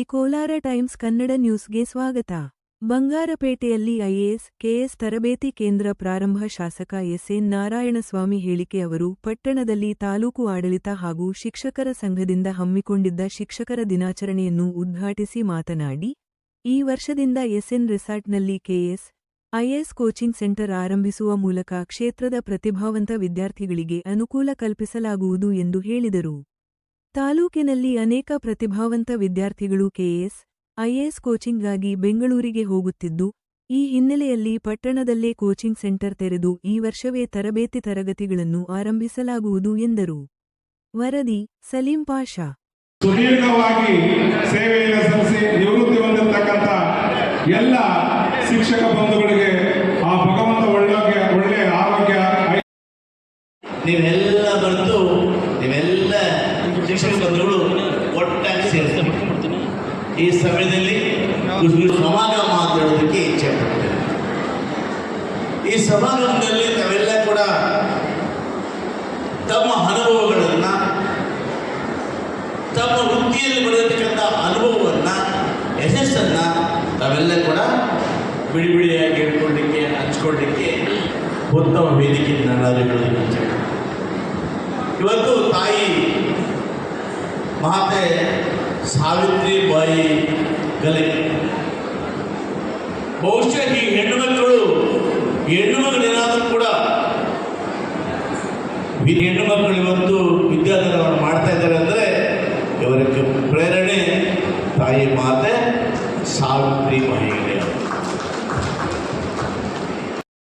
Kolar times Kannada ನ್ಯೂಸ್ಗೆ ಸ್ವಾಗತ. ಬಂಗಾರಪೇಟೆಯಲ್ಲಿ IAS, KS ತರಬೇತಿ ಕೇಂದ್ರ ಪ್ರಾರಂಭ ಶಾಸಕ ಎಸ್ಎನ್ ನಾರಾಯಣಸ್ವಾಮಿ ಹೇಳಿಕೆ ಅವರು ಪಟ್ಟಣದಲ್ಲಿ ತಾಲೂಕು ಆಡಳಿತ ಹಾಗೂ ಶಿಕ್ಷಕರ ಸಂಘದಿಂದ ಹಮ್ಮಿಕೊಂಡಿದ್ದ ಶಿಕ್ಷಕರ ದಿನಾಚರಣೆಯನ್ನು ಉದ್ಘಾಟಿಸಿ ಮಾತನಾಡಿ, ಈ ವರ್ಷದಿಂದ ಎಸ್ಎನ್ ರೆಸಾರ್ಟ್ನಲ್ಲಿ ಕೆಎಸ್, ಐಎಎಸ್ ಕೋಚಿಂಗ್ ಸೆಂಟರ್ ಆರಂಭಿಸುವ ಮೂಲಕ ಕ್ಷೇತ್ರದ ಪ್ರತಿಭಾವಂತ ವಿದ್ಯಾರ್ಥಿಗಳಿಗೆ ಅನುಕೂಲ ಕಲ್ಪಿಸಲಾಗುವುದು ಎಂದು ಹೇಳಿದರು. ತಾಲೂಕಿನಲ್ಲಿ ಅನೇಕ ಪ್ರತಿಭಾವಂತ ವಿದ್ಯಾರ್ಥಿಗಳು ಕೆಎಸ್, ಐಎಎಸ್ ಕೋಚಿಂಗ್ಗಾಗಿ ಬೆಂಗಳೂರಿಗೆ ಹೋಗುತ್ತಿದ್ದು, ಈ ಹಿನ್ನೆಲೆಯಲ್ಲಿ ಪಟ್ಟಣದಲ್ಲೇ ಕೋಚಿಂಗ್ ಸೆಂಟರ್ ತೆರೆದು ಈ ವರ್ಷವೇ ತರಬೇತಿ ತರಗತಿಗಳನ್ನು ಆರಂಭಿಸಲಾಗುವುದು ಎಂದರು. ವರದಿ, ಸಲೀಂ ಪಾಷಾ. ಸುದೀರ್ಘವಾಗಿ ಸೇವೆಯನ್ನು ಸಲ್ಲಿಸಿ ನಿವೃತ್ತಿ ಹೊಂದಿರತಕ್ಕಂಥ ಎಲ್ಲ ಶಿಕ್ಷಕ ಬಂಧುಗಳಿಗೆ ನೀವೆಲ್ಲ ಬರೆದು ನೀವೆಲ್ಲ ಶಿಕ್ಷಕ ಬಂಧುಗಳು ಒಟ್ಟಾಗಿ ಸೇರ್ತಾರೆ ಈ ಸಮಯದಲ್ಲಿ ಸಮಾಗಮ ಮಾತಾಡೋದಕ್ಕೆ ಇಚ್ಛೆ ಪಡ್ತೇನೆ ಈ ಸಮಾಗಮದಲ್ಲಿ ತಾವೆಲ್ಲ ಕೂಡ ತಮ್ಮ ಅನುಭವಗಳನ್ನು, ತಮ್ಮ ವೃತ್ತಿಯಲ್ಲಿ ಬರತಕ್ಕಂಥ ಅನುಭವವನ್ನು, ಯಶಸ್ಸನ್ನು ತಾವೆಲ್ಲ ಕೂಡ ಬಿಡಿ ಬಿಡಿಯಾಗಿ ಇಟ್ಕೊಳ್ಳಿಕ್ಕೆ ಹಂಚ್ಕೊಳ್ಳಿಕ್ಕೆ ಉತ್ತಮ ವೇದಿಕೆ ನಾನು ಹೇಳೋದಕ್ಕೆ ಇಚ್ಛೆ ಪಡ್ತೇನೆ. ಇವತ್ತು ತಾಯಿ ಮಾತೆ ಸಾವಿತ್ರಿ ಬಾಯಿ ಗಲೆ. ಬಹುಶಃ ಈ ಹೆಣ್ಣು ಮಕ್ಕಳು ಹೆಣ್ಣು ಮಕ್ಕಳೇನಾದರೂ ಕೂಡ ಹೆಣ್ಣು ಮಕ್ಕಳು ಇವತ್ತು ವಿದ್ಯಾರ್ಥಿಗಳನ್ನು ಮಾಡ್ತಾ ಇದ್ದಾರೆ ಅಂದರೆ ಇವರಿಗೆ ಪ್ರೇರಣೆ ತಾಯಿ ಮಾತೆ ಸಾವಿತ್ರಿ ಬಾಯಿ